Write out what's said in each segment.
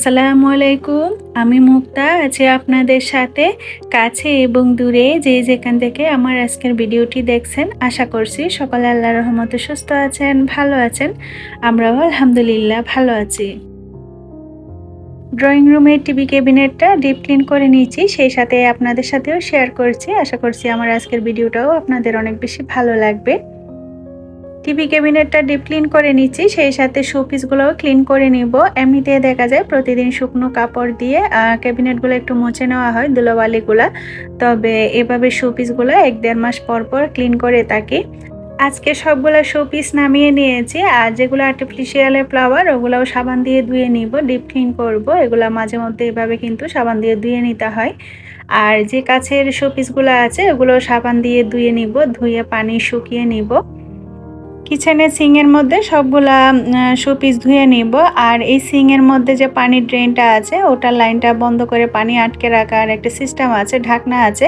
আসসালামু আলাইকুম। আমি মুক্তা, আছি আপনাদের সাথে কাছে এবং দূরে যে যেখান থেকে আমার আজকের ভিডিওটি দেখছেন। আশা করছি সকালে আল্লাহ রহমতে সুস্থ আছেন, ভালো আছেন। আমরাও আলহামদুলিল্লাহ ভালো আছি। ড্রয়িং রুমের টিভি ক্যাবিনেটটা ডিপ ক্লিন করে নিয়েছি, সেই সাথে আপনাদের সাথেও শেয়ার করছি। আশা করছি আমার আজকের ভিডিওটাও আপনাদের অনেক বেশি ভালো লাগবে। টিভি ক্যাবিনেটটা ডিপ ক্লিন করে নিচ্ছি, সেই সাথে শোপিসগুলোও ক্লিন করে নিব। এমনিতে দেখা যায় প্রতিদিন শুকনো কাপড় দিয়ে ক্যাবিনেটগুলো একটু মুছে নেওয়া হয়, ধুলোবালিগুলো। তবে এভাবে শোপিসগুলো এক দেড় মাস পর পর ক্লিন করে থাকি। আজকে সবগুলো শো পিস নামিয়ে নিয়েছি, আর যেগুলো আর্টিফিশিয়ালের ফ্লাওয়ার ওগুলোও সাবান দিয়ে ধুয়ে নিব, ডিপ ক্লিন করব। এগুলো মাঝে মধ্যে এভাবে কিন্তু সাবান দিয়ে ধুয়ে নিতে হয়। আর যে কাছের শোপিসগুলো আছে, ওগুলো সাবান দিয়ে ধুয়ে নিব, ধুয়ে পানি শুকিয়ে নিব। কিচেনের সিংয়ের মধ্যে সবগুলা শোপিস ধুয়ে নিব। আর এই সিংয়ের মধ্যে যে পানির ড্রেনটা আছে, ওটার লাইনটা বন্ধ করে পানি আটকে রাখার একটা সিস্টেম আছে, ঢাকনা আছে।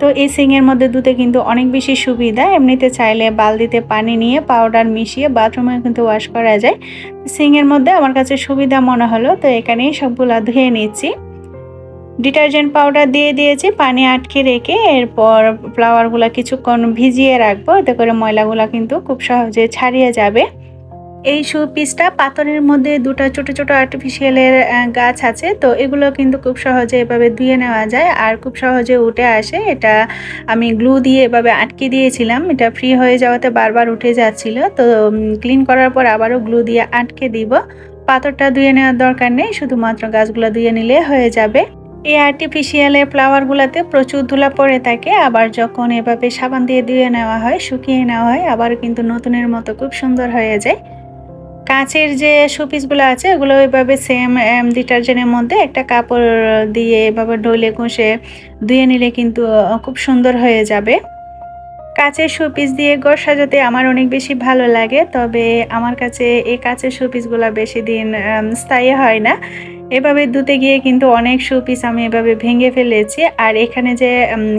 তো এই সিংয়ের মধ্যে ধুতে কিন্তু অনেক বেশি সুবিধা। এমনিতে চাইলে বালতিতে পানি নিয়ে পাউডার মিশিয়ে বাথরুমে কিন্তু ওয়াশ করা যায়। সিংয়ের মধ্যে আমার কাছে সুবিধা মনে হলো, তো এখানেই সবগুলা ধুয়ে নিচ্ছি। ডিটারজেন্ট পাউডার দিয়ে দিয়েছি, পানি আটকে রেখে এরপর ফ্লাওয়ারগুলো কিছুক্ষণ ভিজিয়ে রাখব, এতে করে ময়লাগুলো কিন্তু খুব সহজে ছাড়িয়ে যাবে। এই শু পিসটা পাথরের মধ্যে দুটো ছোট ছোট আর্টিফিশিয়ালের গাছ আছে, তো এগুলো কিন্তু খুব সহজে এভাবে ধুয়ে নেওয়া যায় আর খুব সহজে উঠে আসে। এটা আমি গ্লু দিয়ে এভাবে আটকে দিয়েছিলাম, এটা ফ্রি হয়ে যাওয়াতে বারবার উঠে যাচ্ছিল, তো ক্লিন করার পর আবারও গ্লু দিয়ে আটকে দিব। পাথরটা ধুয়ে নেওয়ার দরকার নেই, শুধুমাত্র গাছগুলো ধুয়ে নিলে হয়ে যাবে। এই আর্টিফিশিয়ালের ফ্লাওয়ারগুলোতে প্রচুর ধুলা পড়ে থাকে, আবার যখন এভাবে সাবান দিয়ে ধুয়ে নেওয়া হয়, শুকিয়ে নেওয়া হয়, আবার কিন্তু নতুনের মতো খুব সুন্দর হয়ে যায়। কাঁচের যে শোপিসগুলো আছে, ওগুলো এভাবে সেম ডিটারজেন্টের মধ্যে একটা কাপড় দিয়ে এভাবে ডলে ঘষে ধুয়ে নিলে কিন্তু খুব সুন্দর হয়ে যাবে। কাঁচের শোপিস দিয়ে ঘর সাজাতে আমার অনেক বেশি ভালো লাগে, তবে আমার কাছে এই কাঁচের শোপিসগুলো বেশি দিন স্থায়ী হয় না। এভাবে ধুতে গিয়ে কিন্তু অনেক শোপিস আমি এভাবে ভেঙে ফেলেছি। আর এখানে যে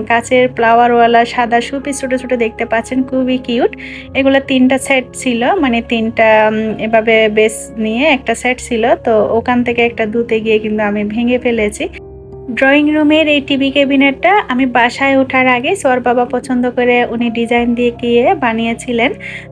কাচের ফ্লাওয়ারওয়ালা সাদা শোপিস ছোটো ছোটো দেখতে পাচ্ছেন, খুবই কিউট। এগুলো তিনটা সেট ছিল মানে তিনটা এভাবে বেস নিয়ে একটা সেট ছিল। তো ওখান থেকে একটা ধুতে গিয়ে কিন্তু আমি ভেঙে ফেলেছি। ড্রয়িং রুমের এই টিভি ক্যাবিনেটটা আমি বাসায় ওঠার আগে সর বাবা পছন্দ করে উনি ডিজাইন দিয়ে গিয়ে বানিয়েছিলেন।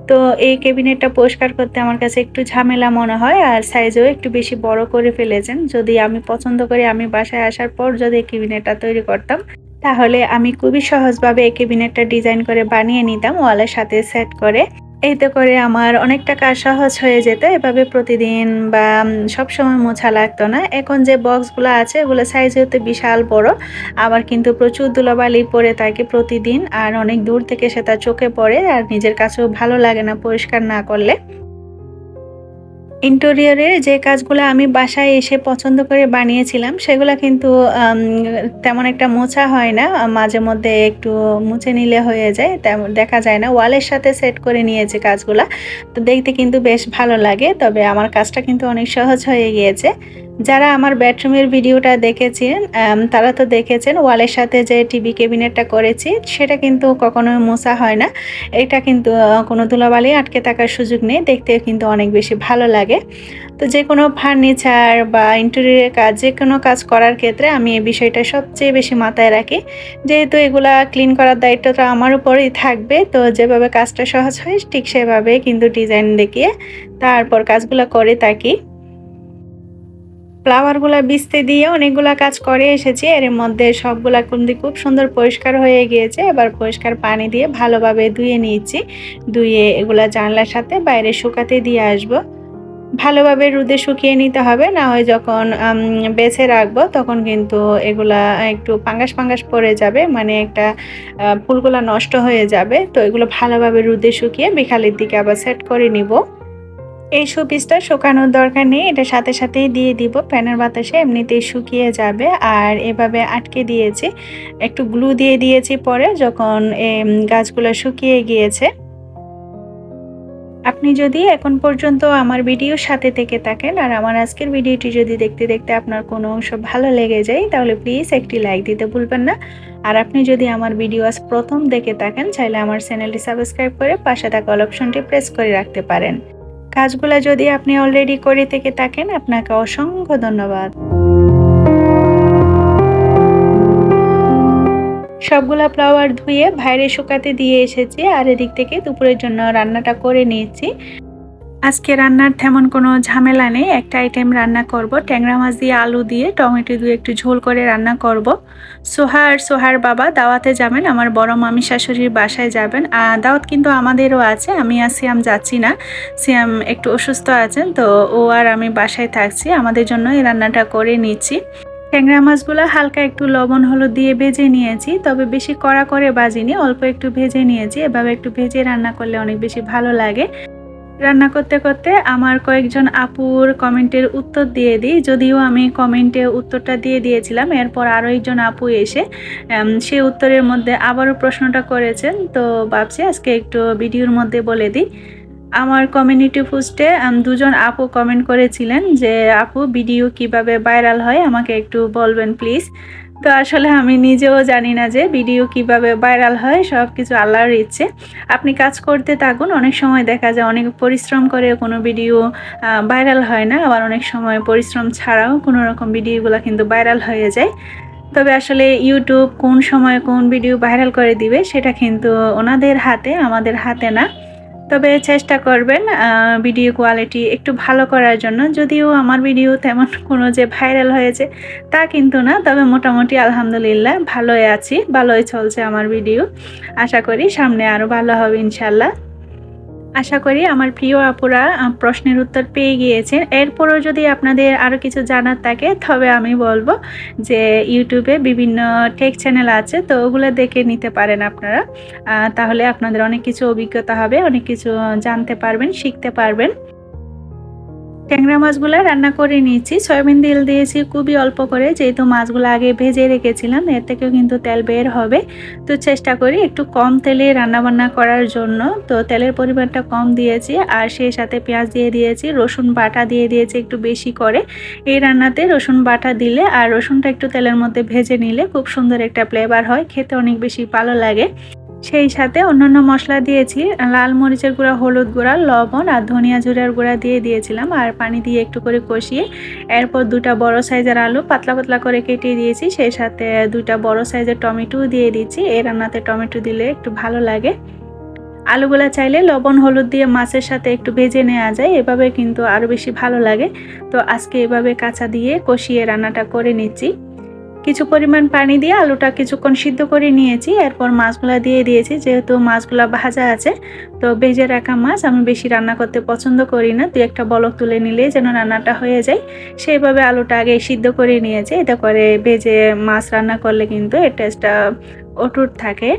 তো এই ক্যাবিনেটটা পরিষ্কার করতে আমার কাছে একটু ঝামেলা মনে হয় আর সাইজও একটু বেশি বড় করে ফেলেছেন। যদি আমি পছন্দ করি, আমি বাসায় আসার পর যদি এই ক্যাবিনেটটা তৈরি করতাম, তাহলে আমি খুবই সহজভাবে এই ক্যাবিনেটটা ডিজাইন করে বানিয়ে নিতাম ওয়ালের সাথে সেট করে। এতে করে আমার অনেকটা কাজ সহজ হয়ে যেত। এভাবে প্রতিদিন বা সব সময় মোছা লাগতো না। এখন যে বক্সগুলো আছে ওগুলো সাইজ হতে বিশাল বড়। আবার কিন্তু প্রচুর দুলাবালি পরে থাকে প্রতিদিন। আর অনেক দূর থেকে সেটা চোখে পড়ে। আর নিজের কাছেও ভালো লাগে না পরিষ্কার না করলে। ইন্টেরিয়রের যে কাজগুলো আমি বাসায় এসে পছন্দ করে বানিয়েছিলাম, সেগুলো কিন্তু তেমন একটা মোছা হয় না। মাঝে মধ্যে একটু মুছে নিলে হয়ে যায়। তেমন দেখা যায় না। ওয়ালের সাথে সেট করে নিয়েছে কাজগুলো। তো দেখতে কিন্তু বেশ ভালো লাগে। তবে আমার কাজটা কিন্তু অনেক সহজ হয়ে গিয়েছে। যারা আমার বেডরুমের ভিডিওটা দেখেছেন তারা তো দেখেছেন ওয়ালের সাথে যে টিভি ক্যাবিনেটটা করেছি, সেটা কিন্তু কখনোই মোছা হয় না। এটা কিন্তু কোনো ধুলাবালি আটকে থাকার সুযোগ নেই, দেখতেও কিন্তু অনেক বেশি ভালো লাগে। তো যে কোনো ফার্নিচার বা ইন্টেরিয়রের কাজ, যে কোনো কাজ করার ক্ষেত্রে আমি এই বিষয়টা সবচেয়ে বেশি মাথায় রাখি। যেহেতু এগুলা ক্লিন করার দায়িত্বটা আমার উপরেই থাকবে, তো যেভাবে কাজটা সহজ হয়, ঠিক সেভাবে কিন্তু ডিজাইন দেখিয়ে তারপর কাজগুলো করে থাকি। ফ্লাওয়ারগুলো বিস্তে দিয়ে অনেকগুলো কাজ করে এসেছি। এর মধ্যে সবগুলা কুন্দি খুব সুন্দর পরিষ্কার হয়ে গিয়েছে। এবার পরিষ্কার পানি দিয়ে ভালোভাবে ধুয়ে নিয়েছি। ধুয়ে এগুলা জানলার সাথে বাইরে শুকাতে দিয়ে আসব। ভালোভাবে রোদে শুকিয়ে নিতে হবে। না হয় যখন বেছে রাখব তখন কিন্তু এগুলা একটু পাঙ্গাস পাঙ্গাস পড়ে যাবে। মানে একটা ফুলগুলা নষ্ট হয়ে যাবে। তো এগুলো ভালোভাবে রোদে শুকিয়ে বিকালের দিকে আবার সেট করে নিব। এই শোপিসটা শুকানোর দরকার নেই, এটা সাথে সাথেই দিয়ে দিব। ফ্যানের বাতাসে এমনিতেই শুকিয়ে যাবে। আর এভাবে আটকে দিয়েছি। একটু গ্লু দিয়ে দিয়েছি পরে, যখন গাছগুলো শুকিয়ে গিয়েছে। আপনি যদি এখন পর্যন্ত আমার ভিডিওর সাথে থেকে থাকেন, আর আমার আজকের ভিডিওটি যদি দেখতে দেখতে আপনার কোনো অংশ ভালো লেগে যায়, তাহলে প্লিজ একটি লাইক দিতে ভুলবেন না। আর আপনি যদি আমার ভিডিও আজ প্রথম দেখে থাকেন, চাইলে আমার চ্যানেলটি সাবস্ক্রাইব করে পাশে থাকা অল অপশনটি প্রেস করে রাখতে পারেন। কাজগুলো যদি আপনি অলরেডি করে থেকে থাকেন, আপনাকে অসংখ্য ধন্যবাদ। সবগুলা ফ্লাওয়ার ধুয়ে ভাইরে শুকাতে দিয়ে এসেছি, আর এদিক থেকে দুপুরের জন্য রান্নাটা করে নিয়েছি। আজকে রান্নার তেমন কোনো ঝামেলা নেই। একটা আইটেম রান্না করব, ট্যাংরা মাছ দিয়ে আলু দিয়ে টমেটো দিয়ে একটু ঝোল করে রান্না করব। সোহার সোহার বাবা দাওয়াতে যাবেন, আমার বড় মামি শাশুড়ির বাসায় যাবেন। দাওয়াত কিন্তু আমাদেরও আছে, আমি আর সিয়াম যাচ্ছি না। সিয়াম একটু অসুস্থ আছেন, তো ও আর আমি বাসায় থাকছি, আমাদের জন্য এই রান্নাটা করে নিচ্ছি। ট্যাংরা মাছগুলো হালকা একটু লবণ, হলুদ দিয়ে ভেজে নিয়েছি, তবে বেশি কড়া করে বাজিনি অল্প একটু ভেজে নিয়েছি। এভাবে একটু ভেজে রান্না করলে অনেক বেশি ভালো লাগে। রান্না করতে করতে আমার কয়েকজন আপুর কমেন্টের উত্তর দিয়ে দিই। যদিও আমি কমেন্টে উত্তরটা দিয়ে দিয়েছিলাম, এরপর আরও একজন আপু এসে সে উত্তরের মধ্যে আবারও প্রশ্নটা করেছেন। তো ভাবছি আজকে একটু ভিডিওর মধ্যে বলে দিই। আমার কমিউনিটি পোস্টে দুজন আপু কমেন্ট করেছিলেন যে, আপু, ভিডিও কীভাবে ভাইরাল হয়? আমাকে একটু বলবেন, প্লিজ? তো আসলে আমি নিজেও জানি না যে ভিডিও কীভাবে ভাইরাল হয় সব কিছু আল্লাহর ইচ্ছে। আপনি কাজ করতে থাকুন, অনেক সময় দেখা যায় অনেক পরিশ্রম করে কোনো ভিডিও ভাইরাল হয় না। আবার অনেক সময় পরিশ্রম ছাড়াও কোনো রকম ভিডিওগুলো কিন্তু ভাইরাল হয়ে যায়। তবে আসলে ইউটিউব কোন সময় কোন ভিডিও ভাইরাল করে দিবে, সেটা কিন্তু ওনাদের হাতে, আমাদের হাতে না। তবে চেষ্টা করবেন ভিডিও কোয়ালিটি একটু ভালো করার জন্য। যদিও আমার ভিডিও তেমন কোনো যে ভাইরাল হয়েছে তা কিন্তু না, তবে মোটামুটি আলহামদুলিল্লাহ ভালোই আছি, ভালোই চলছে আমার ভিডিও আশা করি সামনে আরও ভালো হবে ইনশাল্লাহ। আশা করি আমার প্রিয় আপুরা প্রশ্নের উত্তর পেয়ে গিয়েছেন। এরপরও যদি আপনাদের আরও কিছু জানার থাকে, তবে আমি বলব যে ইউটিউবে বিভিন্ন টেক চ্যানেল আছে, তো ওগুলো দেখে নিতে পারেন আপনারা। তাহলে আপনাদের অনেক কিছু অভিজ্ঞতা হবে, অনেক কিছু জানতে পারবেন, শিখতে পারবেন। ট্যাংরা মাছগুলো রান্না করে নিয়েছি। সয়াবিন তেল দিয়েছি খুবই অল্প করে, যেহেতু মাছগুলো আগে ভেজে রেখেছিলাম, এর থেকেও কিন্তু তেল বের হবে। তো চেষ্টা করি একটু কম তেলে রান্নাবান্না করার জন্য। তো তেলের পরিমাণটা কম দিয়েছি, আর সেই সাথে পেঁয়াজ দিয়ে দিয়েছি, রসুন বাটা দিয়ে দিয়েছি একটু বেশি করে। এই রান্নাতে রসুন বাটা দিলে আর রসুনটা একটু তেলের মধ্যে ভেজে নিলে খুব সুন্দর একটা ফ্লেভার হয়, খেতে অনেক বেশি ভালো লাগে। সেই সাথে অন্যান্য মশলা দিয়েছি। লাল মরিচের গুঁড়া, হলুদ গুঁড়া, লবণ আর ধনিয়া জুড়ার গুঁড়া দিয়ে দিয়েছিলাম আর পানি দিয়ে একটু করে কষিয়ে এরপর দুটা বড় সাইজের আলু পাতলা পাতলা করে কেটে দিয়েছি। সেই সাথে দুটা বড় সাইজের টমেটো দিয়ে দিচ্ছি। এই রান্নাতে টমেটো দিলে একটু ভালো লাগে। আলুগুলা চাইলে লবণ, হলুদ দিয়ে মাছের সাথে একটু ভেজে নেওয়া যায়। এভাবে কিন্তু আরও বেশি ভালো লাগে। তো আজকে এভাবে কাঁচা দিয়ে কষিয়ে রান্নাটা করে নিচ্ছি। কিছু পরিমাণ পানি দিয়ে আলুটা কিছুক্ষণ সিদ্ধ করে নিয়েছি, এরপর মাছগুলো দিয়ে দিয়েছি। যেহেতু মাছগুলো ভাজা আছে, তো ভেজে রাখা মাছ আমি বেশি রান্না করতে পছন্দ করি না। দু একটা বলক তুলে নিলে যেন রান্নাটা হয়ে যায়। সেইভাবে আলুটা আগে সিদ্ধ করে নিয়েছি। এটা করে ভেজে মাছ রান্না করলে কিন্তু এর টেস্টটা অটুট থাকে।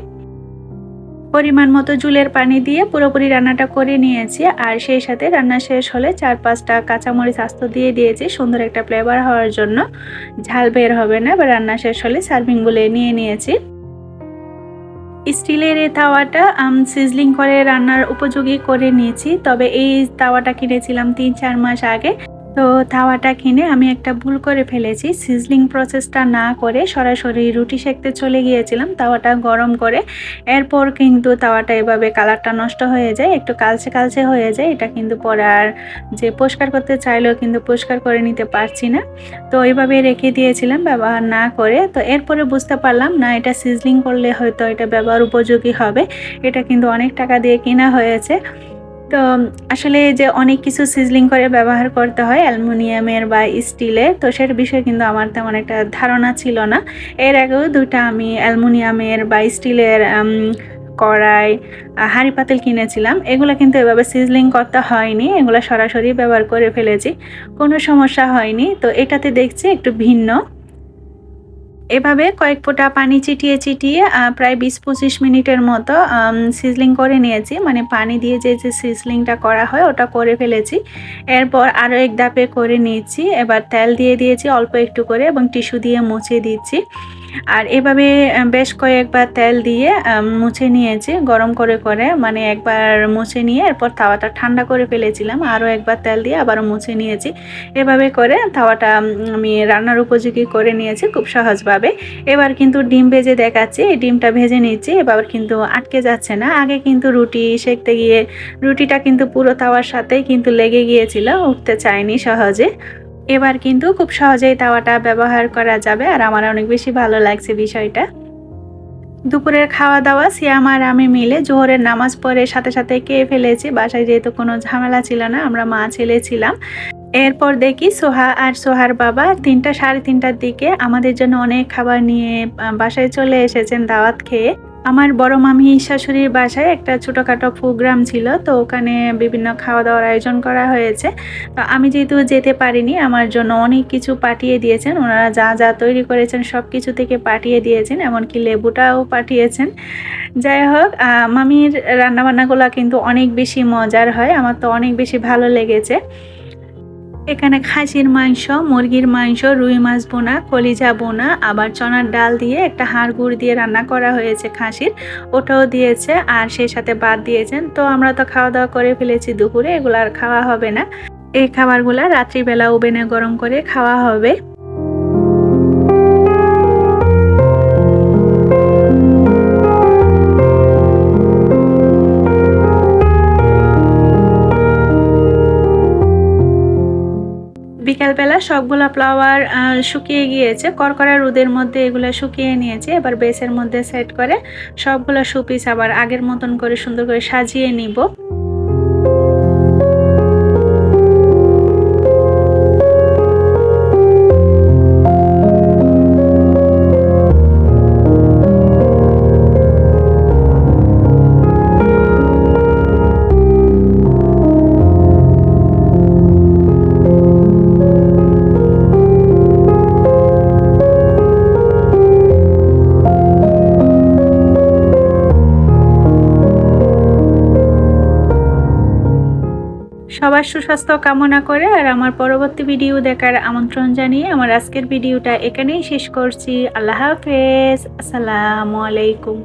পরিমাণ মতো জুলের পানি দিয়ে পুরোপুরি রান্নাটা করে নিয়েছি, আর সেই সাথে রান্না শেষ হলে চার পাঁচটা কাঁচামরিচ আস্ত দিয়ে দিয়েছি, সুন্দর একটা ফ্লেভার হওয়ার জন্য। ঝাল বের হবে না বা রান্না শেষ হলে সার্ভিং বলে নিয়ে নিয়েছি। স্টিলের এই তাওয়াটা সিজলিং করে রান্নার উপযোগী করে নিয়েছি, তবে এই তাওয়াটা কিনেছিলাম তিন চার মাস আগে। তো তাওয়াটা কিনে আমি একটা ভুল করে ফেলেছি। সিজলিং প্রসেসটা না করে সরাসরি রুটি সেঁকতে চলে গিয়েছিলাম, তাওয়াটা গরম করে। এরপর কিন্তু তাওয়াটা এভাবে কালারটা নষ্ট হয়ে যায়, একটু কালচে কালচে হয়ে যায়। এটা কিন্তু পরে আর যে পরিষ্কার করতে চাইলেও কিন্তু পরিষ্কার করে নিতে পারছি না। তো এইভাবে রেখে দিয়েছিলাম ব্যবহার না করে। তো এরপরে বুঝতে পারলাম, না, এটা সিজলিং করলে হয়তো এটা ব্যবহার উপযোগী হবে। এটা কিন্তু অনেক টাকা দিয়ে কেনা হয়েছে। তো আসলে যে অনেক কিছু সিজলিং করে ব্যবহার করতে হয় অ্যালুমিনিয়ামের বা স্টিলের তো সেটার বিষয়ে কিন্তু আমার তেমন একটা ধারণা ছিল না। এর আগেও দুটা আমি অ্যালুমিনিয়ামের বা স্টিলের কড়াই হাঁড়ি পাতিল কিনেছিলাম। এগুলো কিন্তু এভাবে সিজলিং করতে হয়নি, এগুলো সরাসরি ব্যবহার করে ফেলেছি। কোনো সমস্যা হয়নি। তো এটাতে দেখছি একটু ভিন্ন। এভাবে কয়েক ফোঁটা পানি চিটিয়ে চিটিয়ে প্রায় বিশ পঁচিশ মিনিটের মতো সিজলিং করে নিয়েছি। মানে পানি দিয়ে যে যে সিজলিংটা করা হয়, ওটা করে ফেলেছি। এরপর আরও এক ধাপে করে নিয়েছি। এবার তেল দিয়ে দিয়েছি অল্প একটু করে এবং টিস্যু দিয়ে মুছে দিচ্ছি। আর এভাবে বেশ কয়েকবার তেল দিয়ে মুছে নিয়েছি, গরম করে করে মানে একবার মুছে নিয়ে এরপর তাওয়াটা ঠান্ডা করে ফেলেছিলাম, আরও একবার তেল দিয়ে আবারও মুছে নিয়েছি। এভাবে করে তাওয়াটা আমি রান্নার উপযোগী করে নিয়েছি খুব সহজভাবে। এবার কিন্তু ডিম ভেজে দেখাচ্ছি, এই ডিমটা ভেজে নিচ্ছি, এবার কিন্তু আটকে যাচ্ছে না। আগে কিন্তু রুটি সেকতে গিয়ে, রুটিটা কিন্তু পুরো তাওয়ার সাথেই কিন্তু লেগে গিয়েছিল, উঠতে চায়নি সহজে। এবার কিন্তু খুব সহজেই তাওয়াটা ব্যবহার করা যাবে, আর আমার অনেক বেশি ভালো লাগছে বিষয়টা। দুপুরের খাওয়া দাওয়া সিয়াম আর আমি মিলে জোহরের নামাজ পড়ে সাথে সাথে খেয়ে ফেলেছি। বাসায় যেহেতু কোনো ঝামেলা ছিল না, আমরা মা ছেলে ছিলাম। এরপর দেখি সোহা আর সোহার বাবা তিনটা, সাড়ে তিনটার দিকে আমাদের জন্য অনেক খাবার নিয়ে বাসায় চলে এসেছেন দাওয়াত খেয়ে। আমার বড় মামি শাশুড়ির বাসায় একটা ছোটোখাটো প্রোগ্রাম ছিল, তো ওখানে বিভিন্ন খাওয়া দাওয়ার আয়োজন করা হয়েছে। তো আমি যেহেতু যেতে পারিনি, আমার জন্য অনেক কিছু পাঠিয়ে দিয়েছেন। ওনারা যা যা তৈরি করেছেন সব কিছু থেকে পাঠিয়ে দিয়েছেন, এমনকি লেবুটাও পাঠিয়েছেন। যাই হোক মামির রান্নাবান্নাগুলো কিন্তু অনেক বেশি মজার হয়, আমার তো অনেক বেশি ভালো লেগেছে। এখানে খাসির মাংস, মুরগির মাংস, রুই মাছ বোনা, কলিজা বোনা, আবার চনার ডাল দিয়ে একটা হাড় গুড় দিয়ে রান্না করা হয়েছে খাসির। ওটাও দিয়েছে আর সেই সাথে বাদ দিয়েছেন। তো আমরা তো খাওয়া দাওয়া করে ফেলেছি দুপুরে, এগুলো আর খাওয়া হবে না। এই খাবারগুলো রাত্রিবেলা ওভেনে গরম করে খাওয়া হবে। সবগুলা ফ্লাওয়ার শুকিয়ে গিয়েছে। করকরা রোদের মধ্যে এগুলো শুকিয়ে নিয়েছে। এবার বেসের মধ্যে সেট করে সবগুলো সুপিস আবার আগের মতন করে সুন্দর করে সাজিয়ে নিব। সবার সুস্বাস্থ্য কামনা করে আর আমার পরবর্তী ভিডিও দেখার আমন্ত্রণ জানিয়ে আমার আজকের ভিডিওটা এখানেই শেষ করছি। আল্লাহ হাফেজ। আসসালামু আলাইকুম।